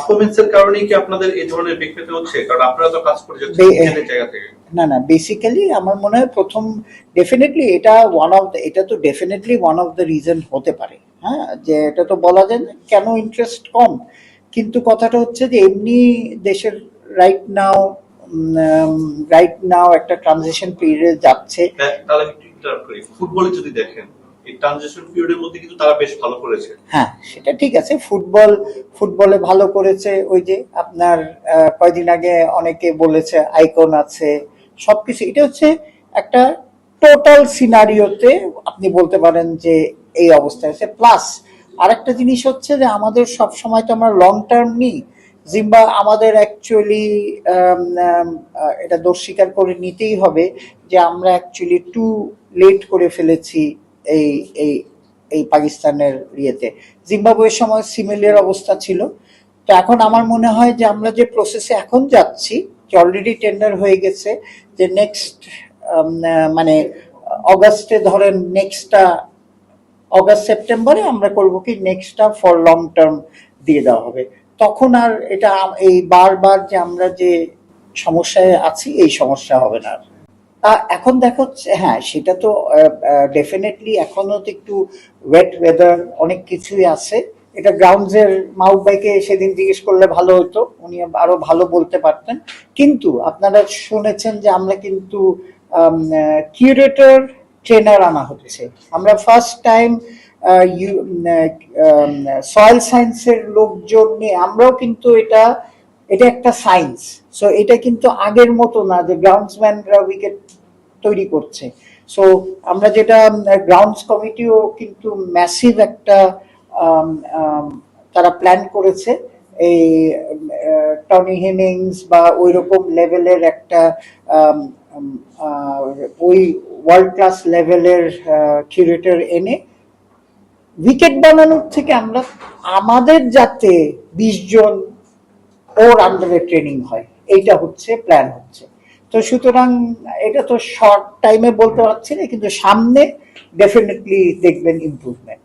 পারফরমেন্সের কারণেই কি আপনাদের এই ধরনের বিকৃতি হচ্ছে? কারণ আপনারা তো কাজ করে যাচ্ছেন জায়গা থেকে। না না বেসিক্যালি আমার মনে হয় প্রথম ডেফিনেটলি এটা ওয়ান অফ এটা তো definitely one of the reason হতে পারে। হ্যাঁ যে এটা তো বলা যায় না কেন ইন্টারেস্ট কম? কিন্তু কথাটা হচ্ছে যে এমনি দেশের রাইট নাও রাইট নাও একটা ট্রানজিশন পিরিয়ড যাচ্ছে। তা- তাহলে ফুটবলে যদি দেখেন এই ট্রানজিশন পিরিয়ডের মধ্যে কিন্তু তারা বেশ ভালো করেছে। হ্যাঁ সেটা ঠিক আছে। ফুটবল ফুটবলে ভালো করেছে। ওই যে আপনার আহ, কয়দিন আগে অনেকে বলেছে আইকন আছে সবকিছু। এটা হচ্ছে একটা টোটাল সিনারিওতে আপনি বলতে পারেন যে এই অবস্থায় আছে। প্লাস আরেকটা জিনিস হচ্ছে যে আমাদের সব সময় তো আমরা লং টার্ম নিই। জিম্বা আমাদের অ্যাকচুয়ালি এটা দোষ স্বীকার করে নিতেই হবে যে আমরা অ্যাকচুয়ালি টু লেট করে ফেলেছি। এই এই এই পাকিস্তানের ইয়েতে। জিম্বাবুয়ের সময় সিমিলিয়ার অবস্থা ছিল। তো এখন আমার মনে হয় যে আমরা যে প্রসেসে এখন যাচ্ছি, যে অলরেডি টেন্ডার হয়ে গেছে, যে নেক্সট মানে অগাস্টে ধরেন নেক্সটটা অগাস্ট সেপ্টেম্বরে আমরা করব কি নেক্সটটা ফর লং টার্ম দিয়ে দেওয়া হবে। তখন আর এটা, এই বারবার যে আমরা যে সমস্যায় আছি, এই সমস্যা হবে না এখন দেখা হ্যাঁ সেটা তো ডেফিনেটলি এখনও তো একটু ওয়েট ওয়েদার অনেক কিছুই আছে। এটা গ্রাউন্ডসের বাইকে সেদিন জিজ্ঞেস করলে ভালো হতো, উনি আরও ভালো বলতে পারতেন। কিন্তু আপনারা শুনেছেন যে আমরা কিন্তু কিউরেটর ট্রেনার আনা হচ্ছে। আমরা ফার্স্ট টাইম সয়েল সায়েন্সের লোকজন নিয়ে আমরাও কিন্তু এটা এটা একটা সায়েন্স সো এটা কিন্তু আগের মতো না যে গ্রাউন্ডসম্যানরা উইকেট তৈরি করছে। সো আমরা যেটা গ্রাউন্ডস কমিটিও কিন্তু ম্যাসিভ একটা তারা প্ল্যান করেছে। এই টনি হেমিংস বা ওই রকম লেভেলের একটা ওই ওয়ার্ল্ড ক্লাস লেভেলের কিউরেটর এনে উইকেট বানানোর থেকে আমরা আমাদের যাতে বিশ জন ওর আন্ডারে ট্রেনিং হয়। এইটা হচ্ছে প্ল্যান হচ্ছে। তো সুতরাং এটা তো শর্ট টাইমে বলতে পারছি না, কিন্তু সামনে ডেফিনেটলি দেখবেন ইমপ্রুভমেন্ট